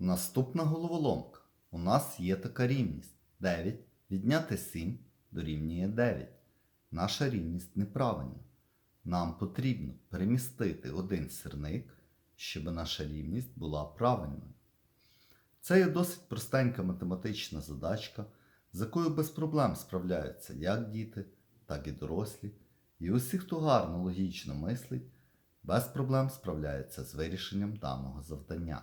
Наступна головоломка. У нас є така рівність. 9 відняти 7 дорівнює 9. Наша рівність неправильна. Нам потрібно перемістити один сірник, щоб наша рівність була правильною. Це є досить простенька математична задачка, з якою без проблем справляються як діти, так і дорослі. І усі, хто гарно логічно мислить, без проблем справляються з вирішенням даного завдання.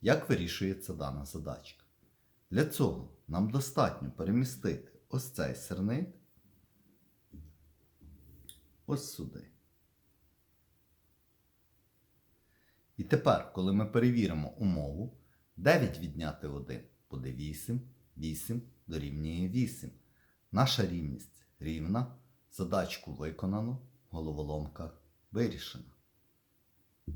Як вирішується дана задачка? Для цього нам достатньо перемістити ось цей сирник ось сюди. І тепер, коли ми перевіримо умову, 9 відняти 1 буде 8, 8 дорівнює 8. Наша рівність рівна, задачку виконано, головоломка вирішена.